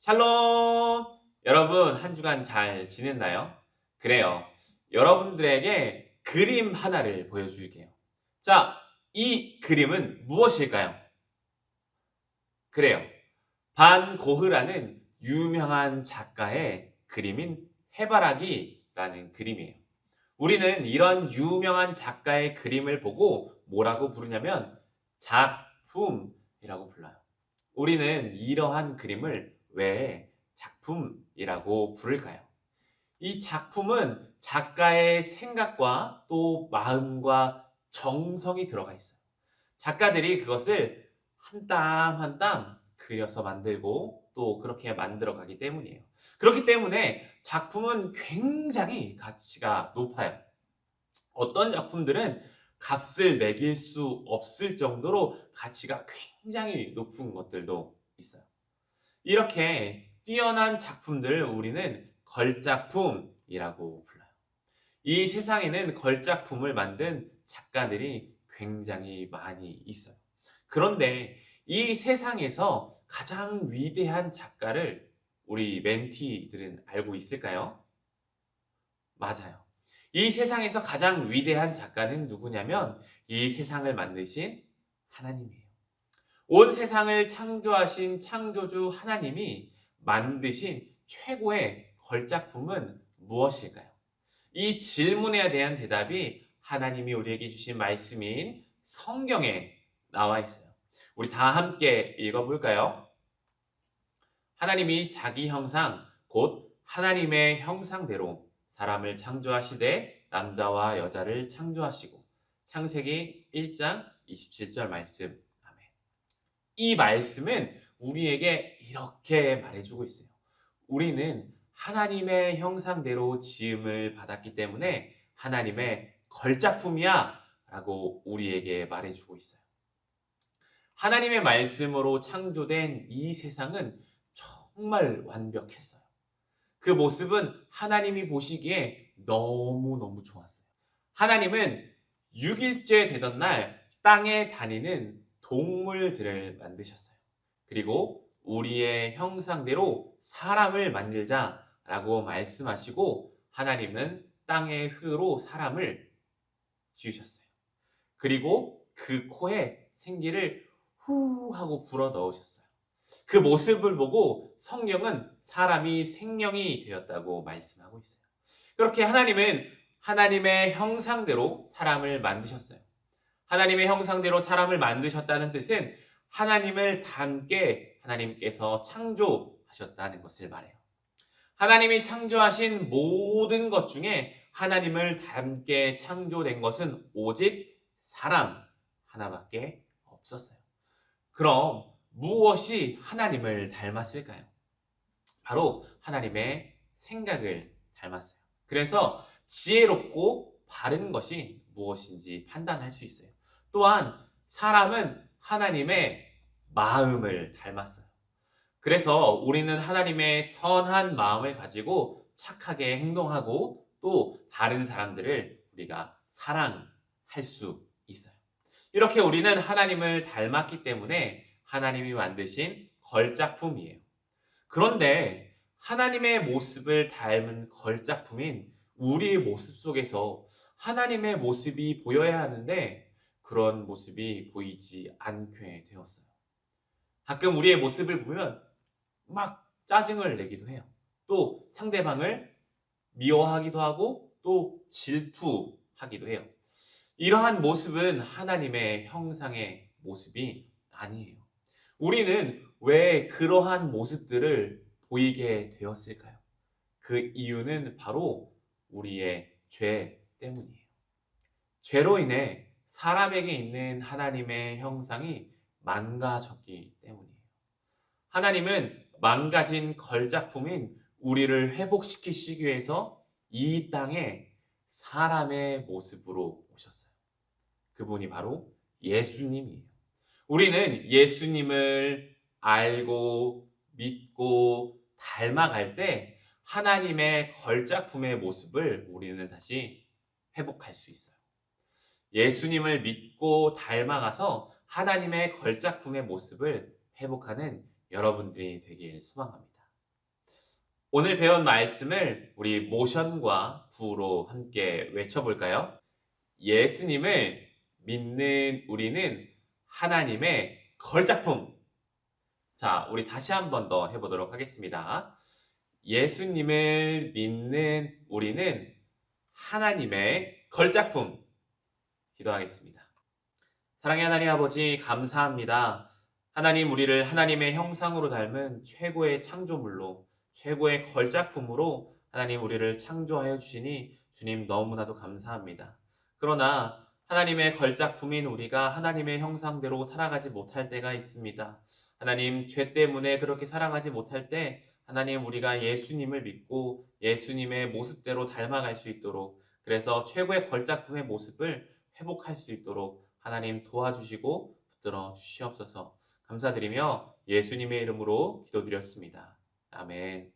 샬롬! 여러분, 한 주간 잘 지냈나요? 그래요. 여러분들에게 그림 하나를 보여줄게요. 자, 이 그림은 무엇일까요? 그래요. 반 고흐라는 유명한 작가의 그림인 해바라기라는 그림이에요. 우리는 이런 유명한 작가의 그림을 보고 뭐라고 부르냐면 작품이라고 불러요. 우리는 이러한 그림을 왜 작품이라고 부를까요? 이 작품은 작가의 생각과 또 마음과 정성이 들어가 있어요. 작가들이 그것을 한 땀 한 땀 그려서 만들고 또 그렇게 만들어 가기 때문이에요. 그렇기 때문에 작품은 굉장히 가치가 높아요. 어떤 작품들은 값을 매길 수 없을 정도로 가치가 굉장히 높은 것들도 있어요. 이렇게 뛰어난 작품들을 우리는 걸작품이라고 불러요. 이 세상에는 걸작품을 만든 작가들이 굉장히 많이 있어요. 그런데 이 세상에서 가장 위대한 작가를 우리 멘티들은 알고 있을까요? 맞아요. 이 세상에서 가장 위대한 작가는 누구냐면 이 세상을 만드신 하나님이에요. 온 세상을 창조하신 창조주 하나님이 만드신 최고의 걸작품은 무엇일까요? 이 질문에 대한 대답이 하나님이 우리에게 주신 말씀인 성경에 나와 있어요. 우리 다 함께 읽어볼까요? 하나님이 자기 형상, 곧 하나님의 형상대로 사람을 창조하시되 남자와 여자를 창조하시고 창세기 1장 27절 말씀. 이 말씀은 우리에게 이렇게 말해주고 있어요. 우리는 하나님의 형상대로 지음을 받았기 때문에 하나님의 걸작품이야 라고 우리에게 말해주고 있어요. 하나님의 말씀으로 창조된 이 세상은 정말 완벽했어요. 그 모습은 하나님이 보시기에 너무너무 좋았어요. 하나님은 6일째 되던 날 땅에 다니는 동물들을 만드셨어요. 그리고 우리의 형상대로 사람을 만들자라고 말씀하시고 하나님은 땅의 흙으로 사람을 지으셨어요. 그리고 그 코에 생기를 후 하고 불어 넣으셨어요. 그 모습을 보고 성경은 사람이 생명이 되었다고 말씀하고 있어요. 그렇게 하나님은 하나님의 형상대로 사람을 만드셨어요. 하나님의 형상대로 사람을 만드셨다는 뜻은 하나님을 닮게 하나님께서 창조하셨다는 것을 말해요. 하나님이 창조하신 모든 것 중에 하나님을 닮게 창조된 것은 오직 사람 하나밖에 없었어요. 그럼 무엇이 하나님을 닮았을까요? 바로 하나님의 생각을 닮았어요. 그래서 지혜롭고 바른 것이 무엇인지 판단할 수 있어요. 또한 사람은 하나님의 마음을 닮았어요. 그래서 우리는 하나님의 선한 마음을 가지고 착하게 행동하고 또 다른 사람들을 우리가 사랑할 수 있어요. 이렇게 우리는 하나님을 닮았기 때문에 하나님이 만드신 걸작품이에요. 그런데 하나님의 모습을 닮은 걸작품인 우리의 모습 속에서 하나님의 모습이 보여야 하는데 그런 모습이 보이지 않게 되었어요. 가끔 우리의 모습을 보면 막 짜증을 내기도 해요. 또 상대방을 미워하기도 하고 또 질투하기도 해요. 이러한 모습은 하나님의 형상의 모습이 아니에요. 우리는 왜 그러한 모습들을 보이게 되었을까요? 그 이유는 바로 우리의 죄 때문이에요. 죄로 인해 사람에게 있는 하나님의 형상이 망가졌기 때문이에요. 하나님은 망가진 걸작품인 우리를 회복시키시기 위해서 이 땅에 사람의 모습으로 오셨어요. 그분이 바로 예수님이에요. 우리는 예수님을 알고 믿고 닮아갈 때 하나님의 걸작품의 모습을 우리는 다시 회복할 수 있어요. 예수님을 믿고 닮아가서 하나님의 걸작품의 모습을 회복하는 여러분들이 되길 소망합니다. 오늘 배운 말씀을 우리 모션과 구로 함께 외쳐볼까요? 예수님을 믿는 우리는 하나님의 걸작품. 자, 우리 다시 한 번 더 해보도록 하겠습니다. 예수님을 믿는 우리는 하나님의 걸작품. 기도하겠습니다. 사랑의 하나님 아버지, 감사합니다. 하나님, 우리를 하나님의 형상으로 닮은 최고의 창조물로, 최고의 걸작품으로 하나님 우리를 창조하여 주시니 주님 너무나도 감사합니다. 그러나 하나님의 걸작품인 우리가 하나님의 형상대로 살아가지 못할 때가 있습니다. 하나님, 죄 때문에 그렇게 살아가지 못할 때 하나님 우리가 예수님을 믿고 예수님의 모습대로 닮아갈 수 있도록 그래서 최고의 걸작품의 모습을 회복할 수 있도록 하나님 도와주시고 붙들어 주시옵소서 감사드리며 예수님의 이름으로 기도드렸습니다. 아멘.